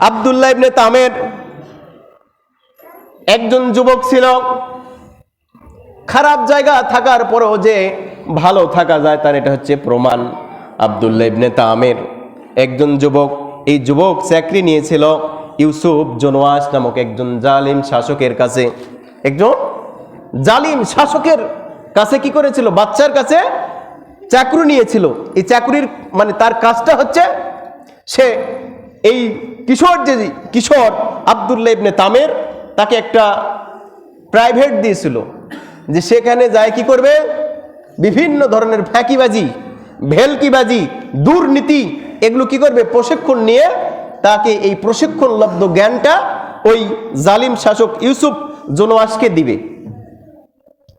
আবদুল্লাহ ইবনে তামের একজন যুবক ছিল। খারাপ জায়গা থাকার পরেও যে ভালো থাকা যায় তার এটা হচ্ছে প্রমাণ। আবদুল্লাহ ইবনে তামের একজন যুবক, এই যুবক চাকরি নিয়েছিল ইউসুফ জনোয়াস নামক একজন জালিম শাসকের কাছে। একজন জালিম শাসকের কাছে কি করেছিল? বাচ্চার কাছে চাকরি নিয়েছিল। এই চাকরির মানে তার কাজটা হচ্ছে সে এই কিশোর যে কিশোর আবদুল্লাহ ইবনে তামের, তাকে একটা প্রাইভেট দিয়েছিল যে সেখানে যায় কি করবে? বিভিন্ন ধরনের ফ্যাঁকিবাজি ভেলকিবাজি, দুর্নীতি, এগুলো কি করবে? প্রশিক্ষণ নিয়ে তাকে এই প্রশিক্ষণলব্ধ জ্ঞানটা ওই জালিম শাসক ইউসুফ জোনোয়াসকে দিবে।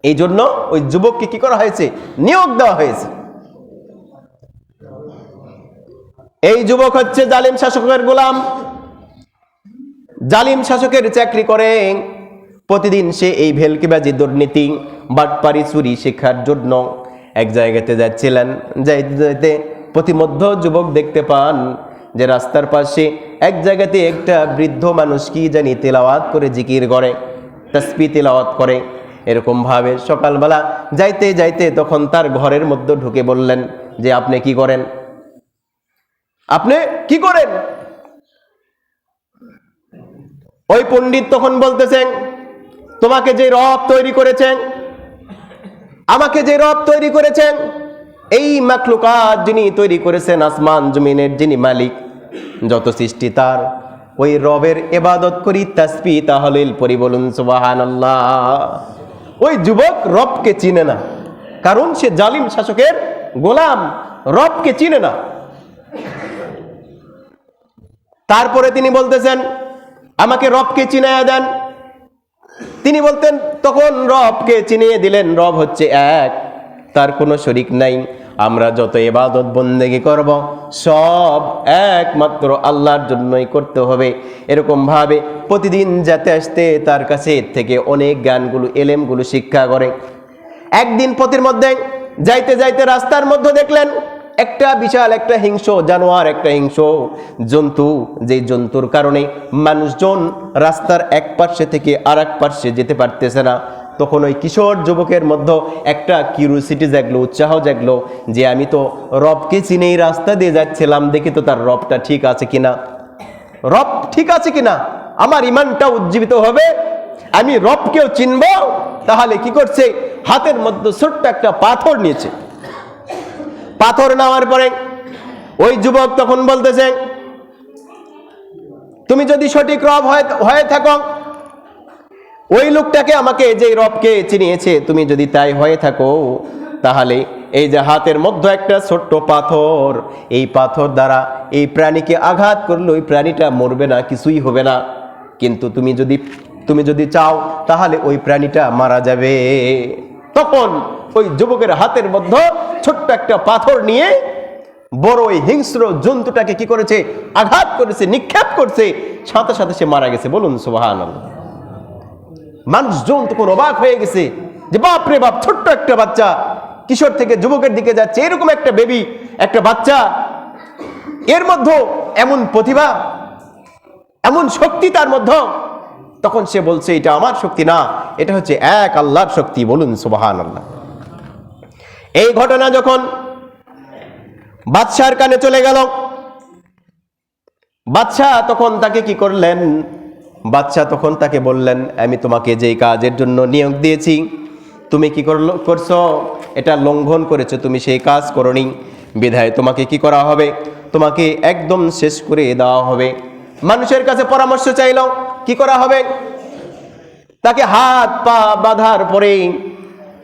এই জন্য ওই যুবককে কি করা হয়েছে? নিয়োগ দেওয়া হয়েছে। এই যুবক হচ্ছে জালিম শাসকের গোলাম। জালিম শাসকের চাকরি করে। প্রতিদিন সে এই ভেলকিবাজি দুর্নীতি, বাটপারি চুরি শেখার জন্য এক জায়গাতে যাচ্ছিলেন। যাইতে যাইতে প্রতিমধ্য যুবক দেখতে পান যে রাস্তার পাশে এক জায়গাতে একটা বৃদ্ধ মানুষ কি জানি তেলাওয়াত করে জিকির করে, তসবি তেলাওয়াত করে। এরকমভাবে সকালবেলা যাইতে যাইতে তখন তার ঘরের মধ্যে ঢুকে বললেন যে, আপনি কি করেন? আপনি কি করেন? ওই পণ্ডিত তখন বলতেছেন, তোমাকে যে রব তৈরি করেছেন, আমাকে যে রব তৈরি করেছেন, এই মাকলুকাত যিনি তৈরি করেছেন আসমান জমিনের, যিনি মালিক, যত সৃষ্টি তার, ওই রবের এবাদত করি, তাসবি তাহলিল পরি বলুন সুবাহান ওই যুবক রবকে চিনে না, কারণ সে জালিম শাসকের গোলাম, রবকে চিনে না। তারপরে তিনি বলতেছেন, আমাকে রবকে চিনাইয়া দেন। তিনি বলতেন, তখন রবকে চিনিয়ে দিলেন, রব হচ্ছে এক, তার কোনো শরিক নাই। আমরা যত এবাদত বন্দেগি করব, সব একমাত্র আল্লাহর জন্যই করতে হবে। এরকমভাবে প্রতিদিন যাতে আসতে তার কাছে থেকে অনেক জ্ঞানগুলো, এলেমগুলো শিক্ষা করে। একদিন পথের মধ্যে যাইতে যাইতে রাস্তার মধ্যে দেখলেন একটা বিশাল, একটা হিংস জানোয়ার একটা হিংস জন্তু। যে জন্তুর কারণে মানুষজন রাস্তার এক পার্শ্বে থেকে আর এক পার্শ্বে যেতে পারতেছে না। তখন ওই কিশোর যুবকের মধ্যে একটা কিউরিসিটি জাগলো, উৎসাহ জাগলো যে, আমি তো রবকে চিনেই রাস্তা দিয়ে যাচ্ছিলাম, দেখি তো তার রবটা ঠিক আছে কিনা? রব ঠিক আছে কিনা? আমার ইমানটা উজ্জীবিত হবে। আমি রবকেও চিনব। তাহলে কি করছে? হাতের মধ্যে ছোট্ট একটা পাথর নিয়েছে। পাথর নেওয়ার পরে ওই যুবক তখন বলতেছে, তুমি যদি সঠিক রব হয়ে থাকো, ওই লোকটাকে আমাকে যে রবকে চিনিয়েছে, তুমি যদি তাই হয়ে থাকো, তাহলে এই যে হাতের মধ্যে একটা ছোট্ট পাথর, এই পাথর দ্বারা এই প্রাণীকে আঘাত করলে ওই প্রাণীটা মরবে না, কিছুই হবে না। কিন্তু তুমি যদি তুমি যদি চাও, তাহলে ওই প্রাণীটা মারা যাবে। তখন ওই যুবকের হাতের মধ্যে ছোট্ট একটা পাথর নিয়ে বড় ওই হিংস্র জন্তুটাকে কি করেছে? আঘাত করেছে, নিক্ষেপ করছে। সাথে সাথে সে মারা গেছে। বলুন সুবাহান মানুষজন তখন অবাক হয়ে গেছে যে, বাপ রে বাপ, ছোট্ট একটা বাচ্চা কিশোর থেকে যুবকের দিকে যাচ্ছে। এরকম একটা বেবি একটা বাচ্চা। এর মধ্যে এমন প্রতিভা, এমন শক্তি তার মধ্যে। তখন সে বলছে, এটা আমার শক্তি না, এটা হচ্ছে এক আল্লাহর শক্তি। বলুন সুবাহান আল্লাহ এই ঘটনা যখন বাদশার কানে চলে গেল, বাদশাহ তখন তাকে কি করলেন? বাদশাহ তখন তাকে বললেন, আমি তোমাকে যেই কাজের জন্য নিয়োগ দিয়েছি, তুমি কি করল, করছ? এটা লঙ্ঘন করেছ, তুমি সেই কাজ করনি। বিধায় তোমাকে কি করা হবে? তোমাকে একদম শেষ করে দেওয়া হবে। মানুষের কাছে পরামর্শ চাইল, কি করা হবে? তাকে হাত পা বাঁধার পরে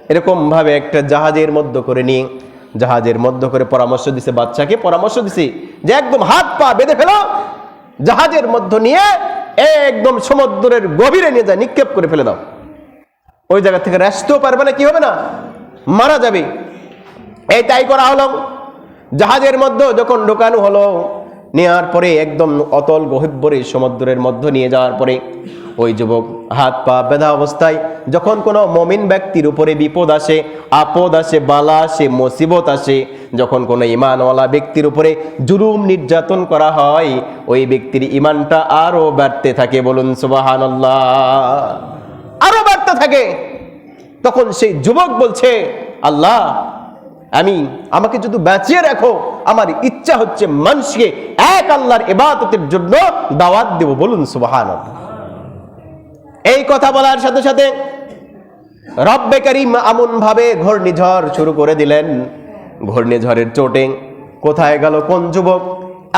এরকম ভাবে একটা জাহাজের মধ্য করে নিয়ে, জাহাজের মধ্য করে পরামর্শ দিছে বাচ্চাকে পরামর্শ দিছি যে একদম হাত পা বেঁধে ফেলো, জাহাজের মধ্য নিয়ে একদম সমুদ্রের গভীরে নিয়ে যায় নিক্ষেপ করে ফেলে দাও। ওই জায়গা থেকে রেসতেও পারবে না, কি হবে না? মারা যাবে। এই তাই করা হলো। জাহাজের মধ্যে যখন ঢোকানো হলো নেওয়ার পরে একদম অতল গহীব্বরে সমুদ্রের মধ্য নিয়ে যাওয়ার পরে ওই যুবক হাত পা বেঁধা অবস্থায় যখন কোনো মমিন ব্যক্তির উপরে বিপদ আসে, আপদ আসে, বালা আসে, মুসিবত আসে, যখন কোনো ইমানওয়ালা ব্যক্তির উপরে জুলুম নির্যাতন করা হয়, ওই ব্যক্তির ইমানটা আরও বাড়তে থাকে। বলুন, সুবাহানাল্লাহ। আরও বাড়তে থাকে। তখন সেই যুবক বলছে, আল্লাহ, আমি, আমাকে যদি বাঁচিয়ে রাখো, আমার ইচ্ছা হচ্ছে মানুষকে এক আল্লাহর ইবাদতের জন্য দাওয়াত দেব। বলুন সুবাহান এই কথা বলার সাথে সাথে রব্বে করিম আমন ভাবে ঘূর্ণিঝড় শুরু করে দিলেন। ঘূর্ণিঝড়ের চোটে কোথায় গেল কোন যুবক?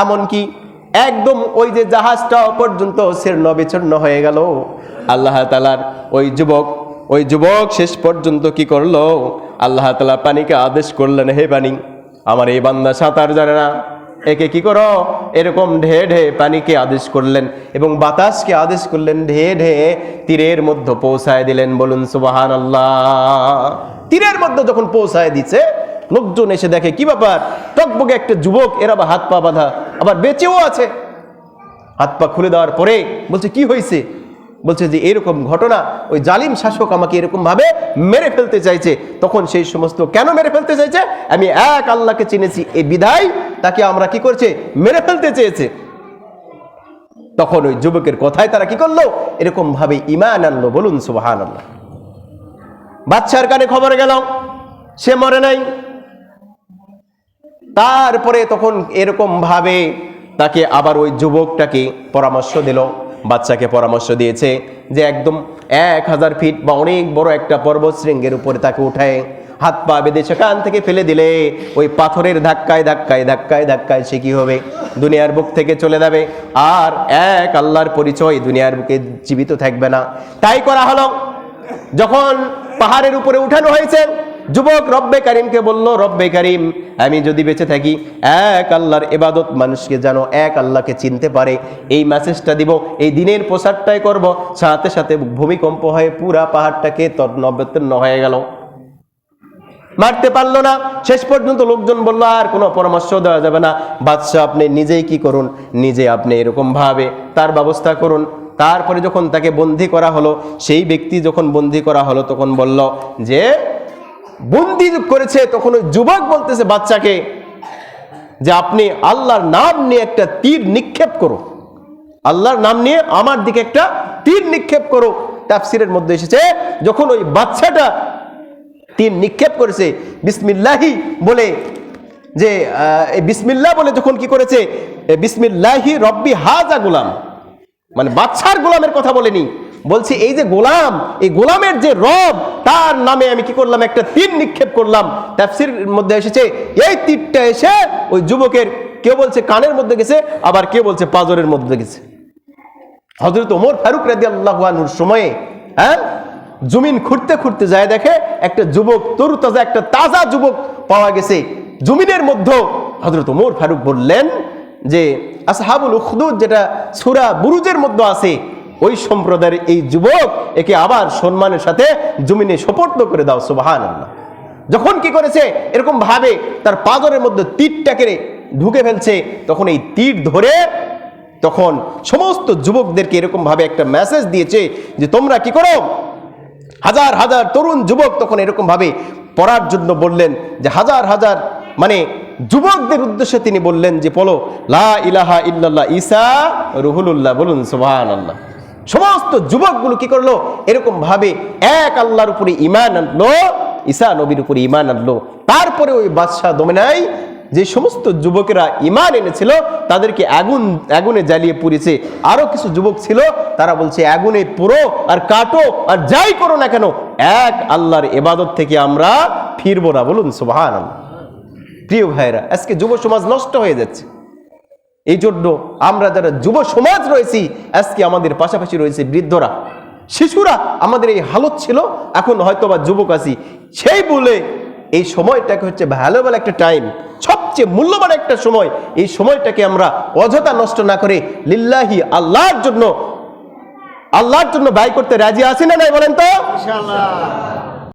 এমনকি একদম ওই যে জাহাজটা পর্যন্ত শীর্ণ বিচ্ছিন্ন হয়ে গেল। আল্লাহ তালার ওই যুবক ওই যুবক শেষ পর্যন্ত কি করল? আল্লাহ তালা পানিকে আদেশ করলেন, হে পানি, আমার এই বান্দা সাঁতার জানে না। একে কি করো? এরকম ঢে ঢে পানিকে আদেশ করলেন এবং বাতাসকে আদেশ করলেন ঢে ঢে তীরের মধ্যে পৌঁছায় দিলেন। বলুন সুবাহান আল্লাহ তীরের মধ্যে যখন পৌঁছায় দিচ্ছে লোকজন এসে দেখে, কি ব্যাপার? টকবকে একটা যুবক, এর আবার হাত পা বাঁধা, আবার বেঁচেও আছে। হাত পা খুলে দেওয়ার পরে বলছে, কি হয়েছে? বলছে যে, এরকম ঘটনা, ওই জালিম শাসক আমাকে এরকম ভাবে মেরে ফেলতে চাইছে। তখন সেই সমস্ত কেন মেরে ফেলতে চাইছে? আমি এক আল্লাহকে চিনেছি এই বিধায় তাকে আমরা কি করছে? মেরে ফেলতে চেয়েছে। তখন ওই যুবকের কথায় তারা কি করল? এরকম ভাবে ইমান আনলো। বলুন সুবাহান আল্লাহ বাচ্চার কানে খবর গেল, সে মরে নাই। তারপরে তখন এরকম ভাবে তাকে আবার ওই যুবকটাকে পরামর্শ দিল। বাচ্চাকে পরামর্শ দিয়েছে যে একদম এক হাজার ফিট বা অনেক বড় একটা পর্বত শৃঙ্গের উপরে তাকে উঠায়। হাত পা বেঁধে সেখান থেকে ফেলে দিলে, ওই পাথরের ধাক্কায় ধাক্কায় ধাক্কায় ধাক্কায় সে কি হবে? দুনিয়ার বুক থেকে চলে যাবে। আর এক আল্লাহর পরিচয় দুনিয়ার বুকে জীবিত থাকবে না। তাই করা হলো। যখন পাহাড়ের উপরে উঠানো হয়েছে, যুবক রব্বে কারিমকে বলল, রব্বে কারিম, আমি যদি বেঁচে থাকি, এক আল্লাহর এবাদত মানুষকে যেন এক আল্লাহকে চিনতে পারে। এই মেসেজটা দিব, এই দিনের প্রসারটাই করব। সাথে সাথে ভূমিকম্প হয়ে পুরা পাহাড়টাকে তন্নবতীর্ণ হয়ে গেল। মারতে পারল না। শেষ পর্যন্ত লোকজন বলল, আর কোনো পরামর্শ দেওয়া যাবে না। বাদশাহ, আপনি নিজেই কি করুন? নিজে আপনি এরকম ভাবে তার ব্যবস্থা করুন। তারপরে যখন তাকে বন্দি করা হলো, সেই ব্যক্তি যখন বন্দি করা হলো, তখন বলল যে, বন্দি করেছে তখন ওই যুবক বলতেছে বাচ্চাকে যে, আপনি আল্লাহর নাম নিয়ে একটা তীর নিক্ষেপ করো। আল্লাহর নাম নিয়ে আমার দিকে একটা তীর নিক্ষেপ করো। তাফসিরের মধ্যে এসেছে, যখন ওই বাচ্চাটা তীর নিক্ষেপ করেছে। বিসমিল্লাহি বলে যে বিসমিল্লাহ বলে যখন কি করেছে? বিসমিল্লাহি রব্বি হাজা গোলাম। মানে বাচ্চার গোলামের কথা বলেনি। বলছে, এই যে গোলাম, এই গোলামের যে রব, তার নামে আমি কি করলাম? একটা তীর নিক্ষেপ করলাম। তাফসির মধ্যে এসেছে, এই তীরটা এসে ওই যুবকের কেউ বলছে কানের মধ্যে গেছে, আবার কেউ বলছে পাজরের মধ্যে গেছে। হজরত ওমর ফারুক রাজি আল্লাহুর সময়ে হ্যাঁ? জমিন খুঁড়তে খুঁড়তে যায়, দেখে একটা যুবক তরু তাজা একটা তাজা যুবক পাওয়া গেছে। জমিনের মধ্যে হজরত ওমর ফারুক বললেন যে, আসহাবুল উখদুদ যেটা সুরা বুরুজের মধ্যে আছে, ওই সম্প্রদায়ের এই যুবক একে আবার সম্মানের সাথে জমিনে সোপর্দ করে দাও সুবাহান আল্লাহ যখন কি করেছে? এরকম ভাবে তার পাজরের মধ্যে তীরটাকে ঢুকে ফেলছে। তখন এই তীর ধরে তখন সমস্ত যুবকদেরকে এরকম ভাবে একটা মেসেজ দিয়েছে যে, তোমরা কি করো? হাজার হাজার তরুণ যুবক তখন এরকম ভাবে পড়ার জন্য বললেন যে হাজার হাজার মানে যুবকদের উদ্দেশ্যে তিনি বললেন যে বলো লা ইলাহা ইল্লাল্লাহ, ঈসা রুহুলুল্লাহ। বলুন সুবহান আল্লাহ সমস্ত যুবকগুলো কি করল? এরকম ভাবে এক আল্লাহর উপরে ইমান আনলো, ঈসা নবীর উপরে ইমান আনলো। তারপরে ওই বাদশাহ দমেনাই যে সমস্ত যুবকেরা ইমান এনেছিল, তাদেরকে আগুন, আগুনে জ্বালিয়ে পুড়েছে আরও কিছু যুবক ছিল, তারা বলছে, আগুনে পুরো আর কাটো আর যাই করো না কেন, এক আল্লাহর এবাদত থেকে আমরা ফিরবো না। বলুন সুবাহান প্রিয় ভাইরা আজকে যুব সমাজ নষ্ট হয়ে যাচ্ছে। এই জন্য আমরা যারা যুব সমাজ রয়েছি, আজকে আমাদের পাশাপাশি রয়েছে বৃদ্ধরা। শিশুরা, আমাদের এই হালত ছিল, এখন হয়তো বা যুবক আছি। সেই বলে এই সময়টাকে হচ্ছে ভ্যালুয়েবল একটা টাইম সবচেয়ে মূল্যবান একটা সময়, এই সময়টাকে আমরা অযথা নষ্ট না করে লিল্লাহি আল্লাহর জন্য আল্লাহর জন্য ব্যয় করতে রাজি আছি না নাই বলেন তো?